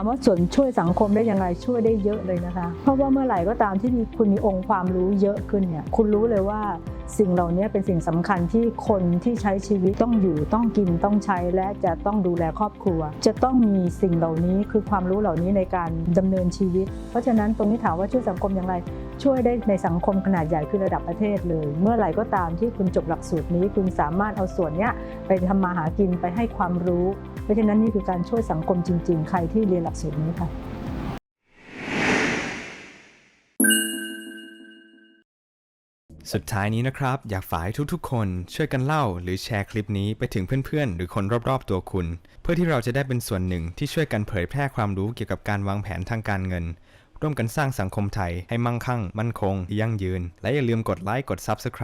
ามว่าส่วนช่วยสังคมได้ยังไงช่วยได้เยอะเลยนะคะ เพราะว่าเมื่อไหร่ก็ตามที่มีคุณมีองค์ความรู้เยอะขึ้นเนี่ยคุณรู้เลยว่า สิ่งเหล่านี้เป็นสิ่งสำคัญที่คนที่ใช้ชีวิตต้องอยู่ต้องกินต้องใช้และจะต้องดูแลครอบครัว จะต้องมีสิ่งเหล่านี้คือความรู้เหล่านี้ในการดำเนินชีวิต เพราะฉะนั้นตรงนี้ถามว่าช่วยสังคมอย่างไร ช่วยได้ในสังคมขนาดใหญ่คือระดับประเทศเลย เมื่อไหร่ก็ตามที่คุณจบหลักสูตรนี้ คุณสามารถเอาส่วนนี้ไปทำมาหากินไปให้ความรู้ เพราะฉะนั้นนี่คือการช่วยสังคมจริง ๆ ใครที่เรียนหลักสูตรนี้ค่ะ สุดท้ายนี้นะครับ อยากฝากให้ทุกๆ คนช่วยกันเล่าหรือแชร์คลิปนี้ไปถึงเพื่อนๆ หรือคนรอบๆ ตัวคุณ เพื่อที่เราจะได้เป็นส่วนหนึ่งที่ช่วยกันเผยแพร่ความรู้เกี่ยวกับการวางแผนทางการเงิน ร่วมกันสร้างสังคมไทยให้มั่งคั่ง มั่นคง ยั่งยืน และอย่าลืมกดไลค์กด Subscribe